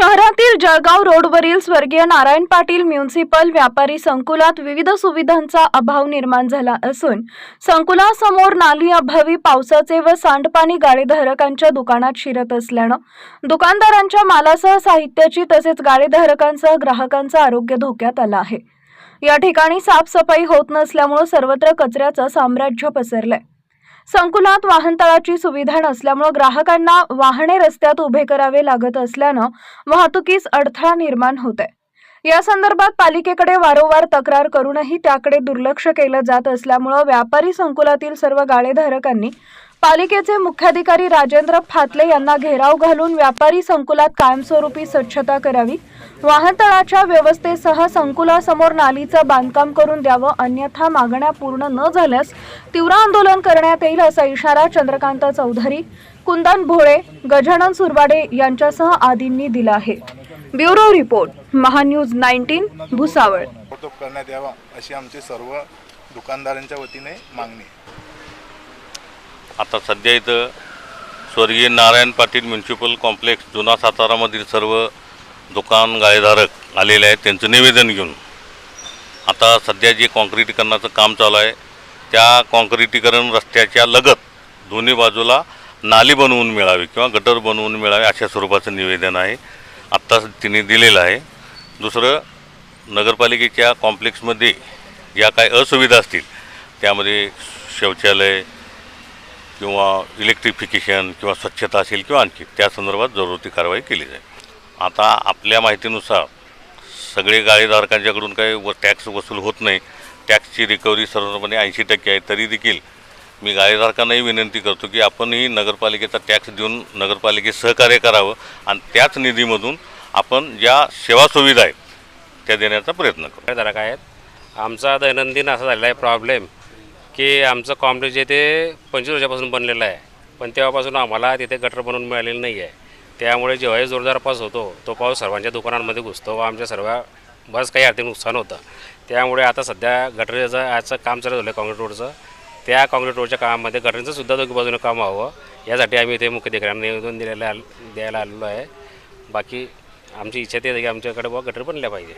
शहरातील जळगाव रोडवरील स्वर्गीय नारायण पाटील म्युन्सिपल व्यापारी संकुलात विविध सुविधांचा अभाव निर्माण झाला असून संकुलासमोर नाली अभावी पावसाचे व सांडपाणी गाडीधारकांच्या दुकानात शिरत असल्यानं दुकानदारांच्या मालासह साहित्याची तसेच गाडीधारकांसह ग्राहकांचं आरोग्य धोक्यात आलं आहे. या ठिकाणी साफसफाई होत नसल्यामुळे सर्वत्र कचऱ्याचं साम्राज्य पसरलंय. संकुलात वाहनतळाची सुविधा नसल्यामुळे ग्राहकांना वाहने रस्त्यात उभे करावे लागत असल्यानं वाहतुकीस अडथळा निर्माण होत आहे या संदर्भात पालिकेकडे वारंवार तक्रार करूनही त्याकडे दुर्लक्ष केलं जात असल्यामुळं व्यापारी संकुलातील सर्व गाळेधारकांनी पालिकेचे मुख्याधिकारी राजेंद्र फातले यांना घेराव घालून व्यापारी संकुलात कायमस्वरूपी स्वच्छता करावी वाहनतळाच्या व्यवस्थेसह संकुलासमोर नालीचं बांधकाम करून द्यावं अन्यथा मागण्या पूर्ण न झाल्यास तीव्र आंदोलन करण्यात येईल असा इशारा चंद्रकांत चौधरी कुंदन भोळे गजानन सुरवाडे यांच्यासह आदींनी दिला आहे. Bureau report MahaNews nineteen Bhusawal. करण्यात यावा अशी आमची सर्व दुकानदारांच्या वतीने मागणी. आता सध्या इथं स्वर्गीय नारायण पाटील म्युन्सिपल कॉम्प्लेक्स जुना सातारामधील सर्व दुकान गाळेधारक आलेले आहेत त्यांचं निवेदन घेऊन. आता सध्या जे कॉन्क्रिटीकरणाचं काम चालू आहे त्या कॉन्क्रिटीकरण रस्त्याच्या लगत दोन्ही बाजूला नाली बनवून मिळावी किंवा गटर बनवून मिळावे अशा स्वरूपाचं निवेदन आहे. आत्ताच तिने दिलेलं आहे. दुसरं नगरपालिकेच्या कॉम्प्लेक्समध्ये ज्या काय असुविधा असतील त्यामध्ये शौचालय किंवा इलेक्ट्रिफिकेशन किंवा स्वच्छता असेल किंवा आणखी त्या संदर्भात जरुरी कारवाई केली जाईल. आता आपल्या माहितीनुसार सगळे गाळेधारकांच्याकडून काही व टॅक्स वसूल होत नाही. टॅक्सची रिकव्हरी सर्वपणे ऐंशी टक्के आहे. तरी देखील मी गाळेधारकांनाही विनंती करतो की आपणही नगरपालिकेचा टॅक्स देऊन नगरपालिकेत सहकार्य करावं. आणि त्याच निधीमधून आपण ज्या सेवा सुविधा आहेत त्या देण्याचा प्रयत्न करू. धारक आहेत? आमचा दैनंदिन असा झालेला आहे प्रॉब्लेम की आमचं कॉम्प्लेक्स जे ते पंचवीस वर्षापासून बनलेलं आहे. पण तेव्हापासून आम्हाला तिथे गटर बनवून मिळालेलं नाही आहे त्यामुळे जेव्हाही जोरदार पाऊस होतो तो पाऊस सर्वांच्या दुकानांमध्ये घुसतो व आमच्या सर्व बस काही आर्थिक नुकसान होतं. त्यामुळे आता सध्या गटरीचं याचं काम चालू झालं आहे काँक्रीट रोडचं त्या काँक्रीट रोडच्या कामामध्ये गटरीचं सुद्धा दोघी बाजूने काम व्हावं. यासाठी आम्ही इथे मुख्याधिकाऱ्यांना निवेदन दिलेलं द्यायला आलेलो आहे. बाकी आमची इच्छा ते आहे की आमच्याकडे बुवा गटर बनल्या पाहिजे.